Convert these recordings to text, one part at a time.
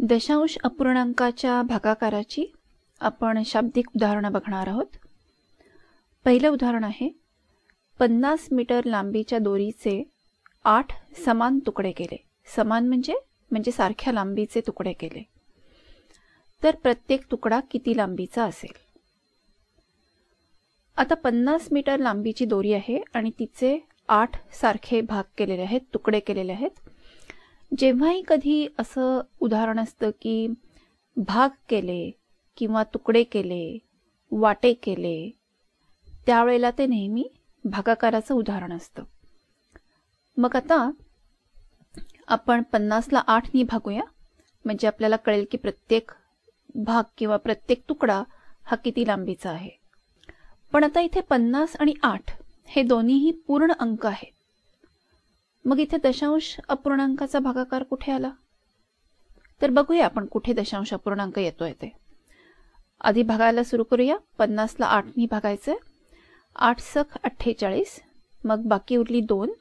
दशांश अपूर्णांकाच्या भागाकाराची आपण शाब्दिक उदाहरणं बघणार आहोत. पहिलं उदाहरण आहे पन्नास मीटर लांबीच्या दोरीचे आठ समान तुकडे केले. समान म्हणजे म्हणजे सारख्या लांबीचे तुकडे केले. तर प्रत्येक तुकडा किती लांबीचा असेल? आता पन्नास मीटर लांबीची दोरी आहे आणि तिचे आठ सारखे भाग केलेले आहेत तुकडे केलेले आहेत. जेव्हाही कधी असं उदाहरण असतं की भाग केले किंवा तुकडे केले वाटे केले त्यावेळेला ते नेहमी भागाकाराचं उदाहरण असतं. मग आता आपण पन्नासला आठनी भागूया म्हणजे आपल्याला कळेल की प्रत्येक भाग किंवा प्रत्येक तुकडा हा किती लांबीचा आहे. पण आता इथे पन्नास आणि आठ हे दोन्हीही पूर्ण अंक आहेत. मग इथे दशांश अपूर्णांकाचा भागाकार कुठे आला? तर बघूया आपण कुठे दशांश अपूर्णांक येतोय ते. आधी भागायला सुरू करूया. पन्नासला आठनी भागायचं आठ सख अठ्ठेचाळीस. मग बाकी उरली दोन.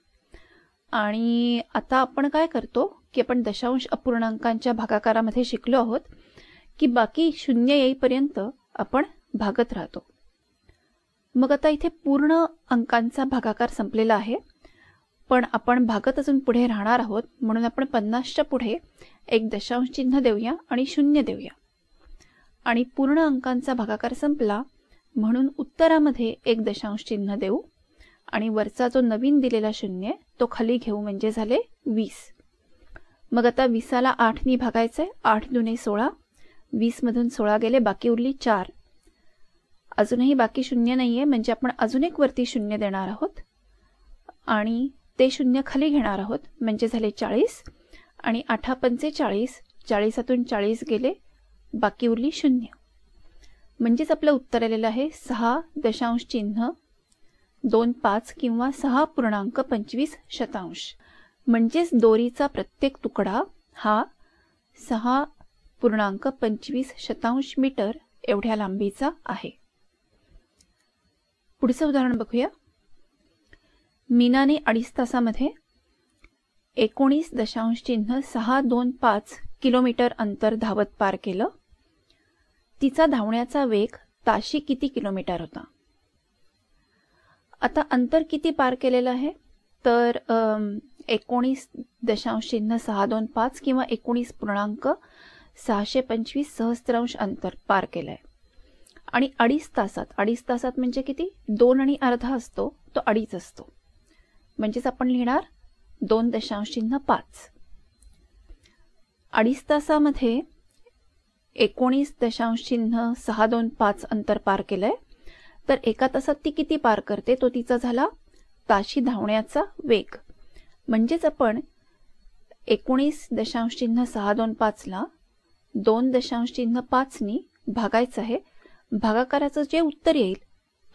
आणि आता आपण काय करतो की आपण दशांश अपूर्णांकांच्या भागाकारामध्ये शिकलो आहोत की बाकी शून्य येईपर्यंत आपण भागत राहतो. मग आता इथे पूर्ण अंकांचा भागाकार संपलेला आहे. पण आपण भागत अजून पुढे राहणार आहोत म्हणून आपण पन्नासच्या पुढे एक दशांश चिन्ह देऊया आणि शून्य देऊया. आणि पूर्ण अंकांचा भागाकार संपला म्हणून उत्तरामध्ये एक दशांश चिन्ह देऊ आणि वरचा जो नवीन दिलेला शून्य तो खाली घेऊ म्हणजे झाले वीस. मग आता वीसाला आठनी भागायचं आहे आठ दुने सोळा वीसमधून सोळा गेले बाकी उरली चार. अजूनही बाकी शून्य नाही आहे म्हणजे आपण अजून एक वरती शून्य देणार आहोत. आणि ते शून्य खाली घेणार आहोत. म्हणजे झाले चाळीस. आणि आठा पंचे चाळीस. चाळीसातून चाळीस गेले. बाकी उरली शून्य. म्हणजेच आपलं उत्तर आलेलं आहे सहा दशांश चिन्ह दोन पाच किंवा सहा पूर्णांक पंचवीस शतांश. म्हणजेच दोरीचा प्रत्येक तुकडा हा सहा पूर्णांक पंचवीस शतांश मीटर एवढ्या लांबीचा आहे. पुढचं उदाहरण बघूया. मीनाने अडीच तासामध्ये एकोणीस दशांश चिन्ह सहा दोन पाच किलोमीटर अंतर धावत पार केलं. तिचा धावण्याचा वेग ताशी किती किलोमीटर होता? आता अंतर किती पार केलेलं आहे? तर एकोणीस दशांश चिन्ह सहा दोन पाच किंवा एकोणीस पूर्णांक सहाशे पंचवीस सहस्त्रांश अंतर पार केलं आहे आणि अडीच तासात अडीच तासात म्हणजे किती? दोन आणि अर्धा असतो तो अडीच असतो. म्हणजेच आपण लिहिणार दोन दशांश चिन्ह पाच. अडीच तासामध्ये एकोणीस दशांश चिन्ह सहा दोन पाच अंतर पार केलंय. तर एका तासात ती किती पार करते तो तिचा झाला ताशी धावण्याचा वेग. म्हणजेच आपण एकोणीस दशांश चिन्ह सहा दोन पाचला दोन दशांश चिन्ह पाचनी भागायचं आहे. भागाकाराचं जे उत्तर येईल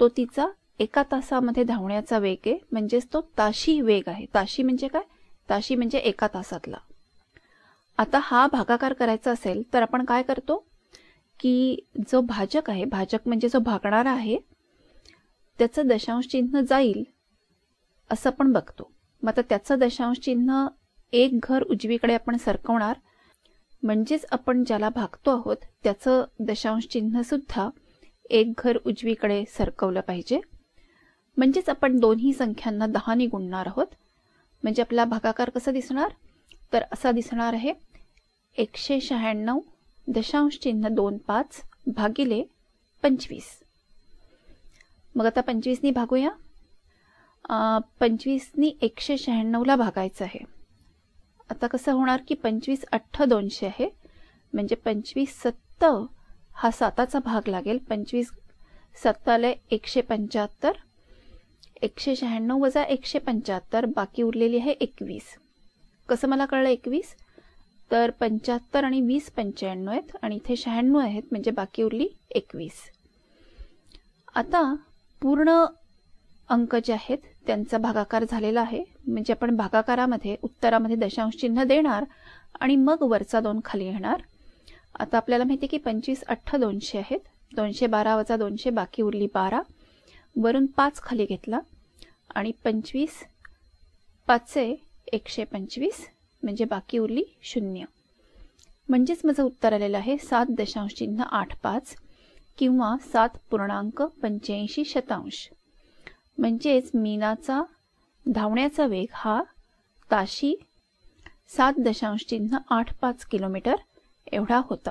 तो तिचा एका तासामध्ये धावण्याचा वेग आहे. म्हणजेच तो ताशी वेग आहे. ताशी म्हणजे काय? ताशी म्हणजे एका तासातला. आता हा भागाकार करायचा असेल तर आपण काय करतो? की जो भाजक आहे भाजक म्हणजे जो भागणारा आहे त्याचं दशांश चिन्ह जाईल असं आपण बघतो. मग आता त्याचं दशांश चिन्ह एक घर उजवीकडे आपण सरकवणार. म्हणजेच आपण ज्याला भागतो आहोत त्याचं दशांश चिन्ह सुद्धा एक घर उजवीकडे सरकवलं पाहिजे. म्हणजेच आपण दोन्ही संख्यांना दहानी गुणणार आहोत. म्हणजे आपला भागाकार कसा दिसणार? तर असा दिसणार आहे एकशे शहाण्णव दशांश चिन्ह दोन पाच भागिले पंचवीस. मग आता पंचवीसनी भागूया. पंचवीसनी एकशे शहाण्णवला भागायचं आहे. आता कसं होणार की पंचवीस अठ्ठ दोनशे आहे. म्हणजे पंचवीस सत्त हा साताचा भाग लागेल. पंचवीस सत्ताला एकशे पंच्याहत्तर एकशे शहाण्णव वजा एकशे पंच्याहत्तर बाकी उरलेली आहे एकवीस. कसं मला कळलं एकवीस? तर पंच्याहत्तर आणि वीस पंच्याण्णव आहेत आणि इथे शहाण्णव आहेत म्हणजे बाकी उरली एकवीस. आता पूर्ण अंक जे आहेत त्यांचा भागाकार झालेला आहे म्हणजे आपण भागाकारामध्ये उत्तरामध्ये दशांश चिन्ह देणार आणि मग वरचा दोन खाली येणार. आता आपल्याला माहिती की पंचवीस अठ्ठ दोनशे आहेत दोनशे बारा वजा दोनशे बाकी उरली बारा. वरून पाच खाली घेतला आणि पंचवीस पाचशे एकशे पंचवीस म्हणजे बाकी उरली शून्य. म्हणजेच माझं उत्तर आलेलं आहे सात दशांश चिन्ह आठ पाच किंवा सात पूर्णांक पंच्याऐंशी शतांश. म्हणजेच मीनाचा धावण्याचा वेग हा ताशी सात दशांश चिन्ह आठ पाच किलोमीटर एवढा होता.